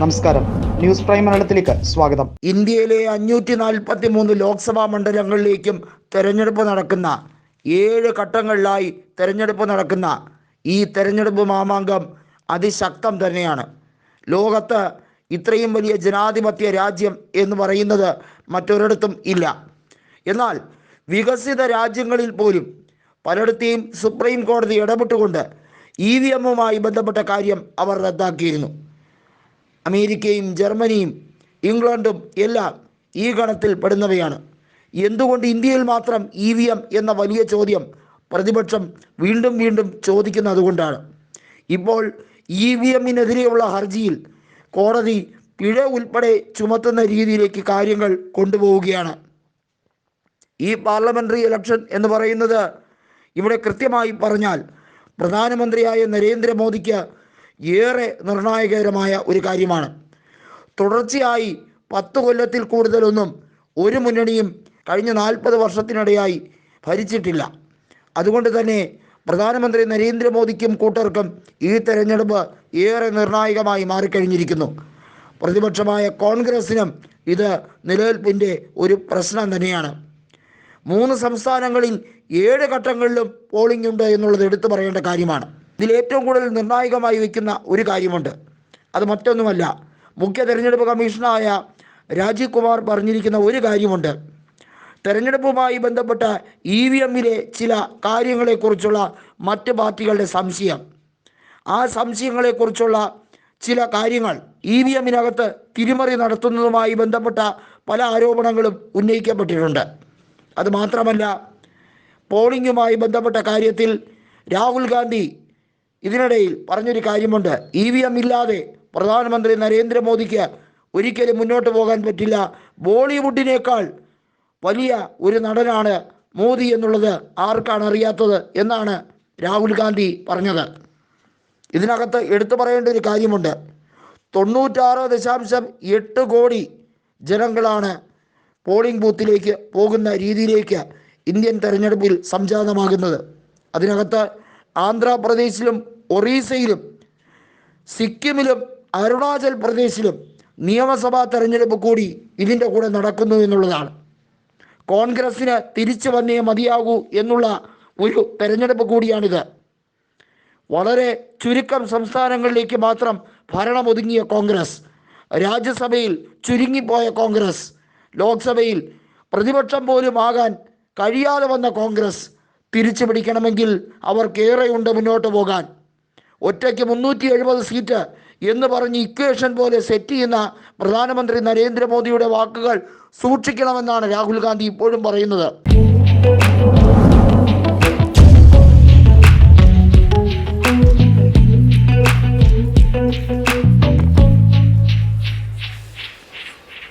നമസ്കാരം. News prime മലയാളത്തിലേക്ക് സ്വാഗതം. ഇന്ത്യയിലെ അഞ്ഞൂറ്റി നാൽപ്പത്തി മൂന്ന് ലോക്സഭാ മണ്ഡലങ്ങളിലേക്കും തെരഞ്ഞെടുപ്പ് നടക്കുന്ന ഏഴ് ഘട്ടങ്ങളിലായി തെരഞ്ഞെടുപ്പ് നടക്കുന്ന ഈ തെരഞ്ഞെടുപ്പ് മാമാങ്കം അതിശക്തം തന്നെയാണ്. ലോകത്ത് ഇത്രയും വലിയ ജനാധിപത്യ രാജ്യം എന്ന് പറയുന്നത് മറ്റൊരിടത്തും ഇല്ല. എന്നാൽ വികസിത രാജ്യങ്ങളിൽ പോലും പലയിടത്തെയും സുപ്രീം കോടതി ഇടപെട്ടുകൊണ്ട് ഇ വി എമ്മുമായി ബന്ധപ്പെട്ട കാര്യം അവർ റദ്ദാക്കിയിരുന്നു. അമേരിക്കയും ജർമ്മനിയും ഇംഗ്ലണ്ടും എല്ലാം ഈ ഗണത്തിൽ പെടുന്നവയാണ്. എന്തുകൊണ്ട് ഇന്ത്യയിൽ മാത്രം ഇ വി എം എന്ന വലിയ ചോദ്യം പ്രതിപക്ഷം വീണ്ടും വീണ്ടും ചോദിക്കുന്നതുകൊണ്ടാണ് ഇപ്പോൾ ഇ വി എമ്മിനെതിരെയുള്ള ഹർജിയിൽ കോടതി പിഴ ഉൾപ്പെടെ ചുമത്തുന്ന രീതിയിലേക്ക് കാര്യങ്ങൾ കൊണ്ടുപോവുകയാണ്. ഈ പാർലമെന്ററി ഇലക്ഷൻ എന്ന് പറയുന്നത് ഇവിടെ കൃത്യമായി പറഞ്ഞാൽ പ്രധാനമന്ത്രിയായ നരേന്ദ്രമോദിക്ക് ഏറെ നിർണായകരമായ ഒരു കാര്യമാണ്. തുടർച്ചയായി പത്ത് കൊല്ലത്തിൽ കൂടുതലൊന്നും ഒരു മുന്നണിയും കഴിഞ്ഞ നാൽപ്പത് വർഷത്തിനിടയായി ഭരിച്ചിട്ടില്ല. അതുകൊണ്ട് തന്നെ പ്രധാനമന്ത്രി നരേന്ദ്രമോദിക്കും കൂട്ടർക്കും ഈ തെരഞ്ഞെടുപ്പ് ഏറെ നിർണായകമായി മാറിക്കഴിഞ്ഞിരിക്കുന്നു. പ്രതിപക്ഷമായ കോൺഗ്രസിനും ഇത് നിലനിൽപ്പിന്റെ ഒരു പ്രശ്നം തന്നെയാണ്. മൂന്ന് സംസ്ഥാനങ്ങളിൽ ഏഴ് ഘട്ടങ്ങളിലും പോളിംഗ് ഉണ്ട് എന്നുള്ളത് എടുത്തു പറയേണ്ട കാര്യമാണ്. ഇതിൽ ഏറ്റവും കൂടുതൽ നിർണായകമായി വയ്ക്കുന്ന ഒരു കാര്യമുണ്ട്. അത് മറ്റൊന്നുമല്ല. മുഖ്യ തെരഞ്ഞെടുപ്പ് കമ്മീഷണറായ രാജീവ് കുമാർ പറഞ്ഞിരിക്കുന്ന ഒരു കാര്യമുണ്ട്. തെരഞ്ഞെടുപ്പുമായി ബന്ധപ്പെട്ട ഇ വി എമ്മിലെ ചില കാര്യങ്ങളെക്കുറിച്ചുള്ള മറ്റ് പാർട്ടികളുടെ സംശയം. ആ സംശയങ്ങളെക്കുറിച്ചുള്ള ചില കാര്യങ്ങൾ ഇ വി എമ്മിനകത്ത് തിരിമറി നടത്തുന്നതുമായി ബന്ധപ്പെട്ട പല ആരോപണങ്ങളും ഉന്നയിക്കപ്പെട്ടിട്ടുണ്ട്. അത് മാത്രമല്ല പോളിംഗുമായി ബന്ധപ്പെട്ട കാര്യത്തിൽ രാഹുൽ ഗാന്ധി ഇതിനിടയിൽ പറഞ്ഞൊരു കാര്യമുണ്ട്. ഇ വി എം ഇല്ലാതെ പ്രധാനമന്ത്രി നരേന്ദ്രമോദിക്ക് ഒരിക്കലും മുന്നോട്ട് പോകാൻ പറ്റില്ല. ബോളിവുഡിനേക്കാൾ വലിയ ഒരു നടനാണ് മോദി എന്നുള്ളത് ആർക്കാണ് അറിയാത്തത് എന്നാണ് രാഹുൽ ഗാന്ധി പറഞ്ഞത്. ഇതിനകത്ത് എടുത്തു പറയേണ്ട ഒരു കാര്യമുണ്ട്. തൊണ്ണൂറ്റാറ് ദശാംശം എട്ട് കോടി ജനങ്ങളാണ് പോളിംഗ് ബൂത്തിലേക്ക് പോകുന്ന രീതിയിലേക്ക് ഇന്ത്യൻ തെരഞ്ഞെടുപ്പിൽ സംജാതമാകുന്നത്. അതിനകത്ത് ആന്ധ്രാപ്രദേശിലും ഒറീസയിലും സിക്കിമിലും അരുണാചൽ പ്രദേശിലും നിയമസഭാ തെരഞ്ഞെടുപ്പ് കൂടി ഇതിന്റെ കൂടെ നടക്കുന്നു എന്നുള്ളതാണ്. കോൺഗ്രസ്സിന് തിരിച്ചു വന്നേ മതിയാകൂ എന്നുള്ള ഒരു തെരഞ്ഞെടുപ്പ് കൂടിയാണിത്. വളരെ ചുരുക്കം സംസ്ഥാനങ്ങളിലേക്ക് മാത്രം ഭരണം ഒതുങ്ങിയ കോൺഗ്രസ് രാജ്യസഭയിൽ ചുരുങ്ങിപ്പോയ കോൺഗ്രസ് ലോക്സഭയിൽ പ്രതിപക്ഷം പോലും ആകാൻ കഴിയാതെ വന്ന കോൺഗ്രസ് തിരിച്ചു പിടിക്കണമെങ്കിൽ അവർക്കേറെയുണ്ട് മുന്നോട്ട് പോകാൻ. ഒറ്റയ്ക്ക് മുന്നൂറ്റി എഴുപത് സീറ്റ് എന്ന് പറഞ്ഞ് ഇക്വേഷൻ പോലെ സെറ്റ് ചെയ്യുന്ന പ്രധാനമന്ത്രി നരേന്ദ്രമോദിയുടെ വാക്കുകൾ സൂക്ഷിക്കണമെന്നാണ് രാഹുൽ ഗാന്ധി ഇപ്പോഴും പറയുന്നത്.